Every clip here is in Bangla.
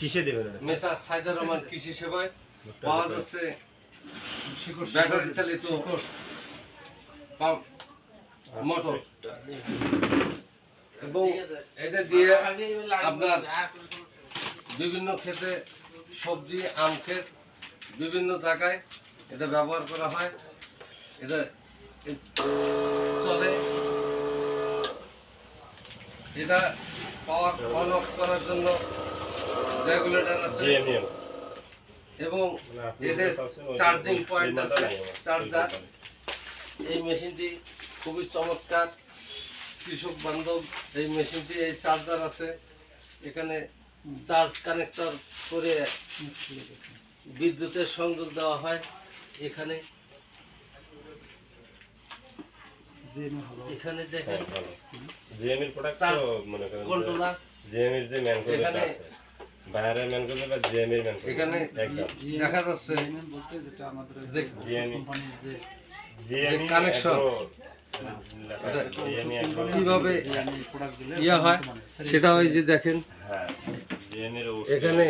কিসে দেবেন এটা? মেসার সাইদুর রহমান কৃষি সেবায় পাওয়া যাচ্ছে ব্যাটারি চালিত পাম্প। মোটর। এবং এটা দিয়ে আপনার বিভিন্ন ক্ষেত্রে সবজি আম ক্ষেত বিভিন্ন জায়গায় এটা ব্যবহার করা হয়। এটা চলে। এটা পাওয়ার অন অফ করার জন্য রেগুলেটর আছে। GMM এবং চার্জিং পয়েন্ট আছে। চার্জার এই মেশিনটি খুবই চমৎকার। কৃষক বান্ধব এই মেশিনটি এই চার্জার আছে। এখানে চার্জ কানেক্টর করে বিদ্যুতের সংযোগ দেওয়া হয়। এখানে এখানে দেখেন ভালো। GM এর product চার্জ তো মনে কন্ট্রোলার GM এর যে manual এখানে- আছে, বাইরের manual বা এর manual এখানে দেখা যাচ্ছে যেটা আমাদের যে কীভাবে ইয়া হয় সেটা ওই যে দেখেন। হ্যাঁ, এখানে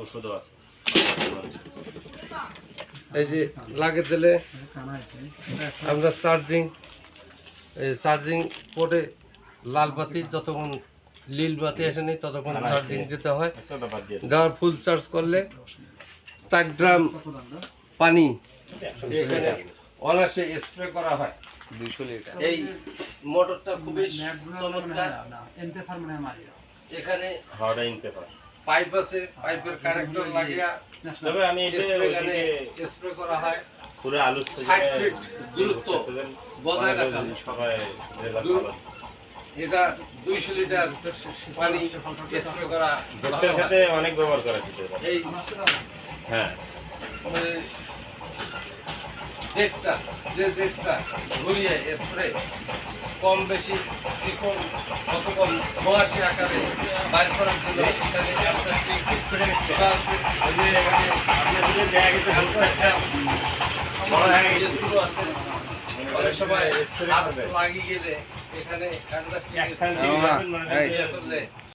ওষুধও আছে। এই যে লাগে দিলে আমরা চার্জিং চার্জিং পোর্টে লাল বাতি যতক্ষণ নীল বাতি আসেনি ততক্ষণ। চার্জিং দিতে হয়। দিয়ে দাও। দেওয়ার ফুল চার্জ করলে চার গ্রাম পানি এখানে অনায়াসে স্প্রে করা হয় এই মোটরটা খুবই চমৎকার। এখানে পাইপ আছে পাইপের কানেক্টর লাগিয়া তবে আমি স্প্রে করা হয়। পুরো ফিট দূরত্ব বজায় রাখা। সবাই এটা দুইশো লিটার পানি স্প্রে করা ভুট্টার খেতে অনেক ব্যবহার করেছি তো এই হ্যাঁ। মানে জেটটা যে জেটটা ঘুরিয়ে স্প্রে কম বেশি চিকন কত কম বয়াসী আকারে বাইর করার জন্য আছে। হয়ে অনেক সময় হাত লাগিয়ে গেলে এখানে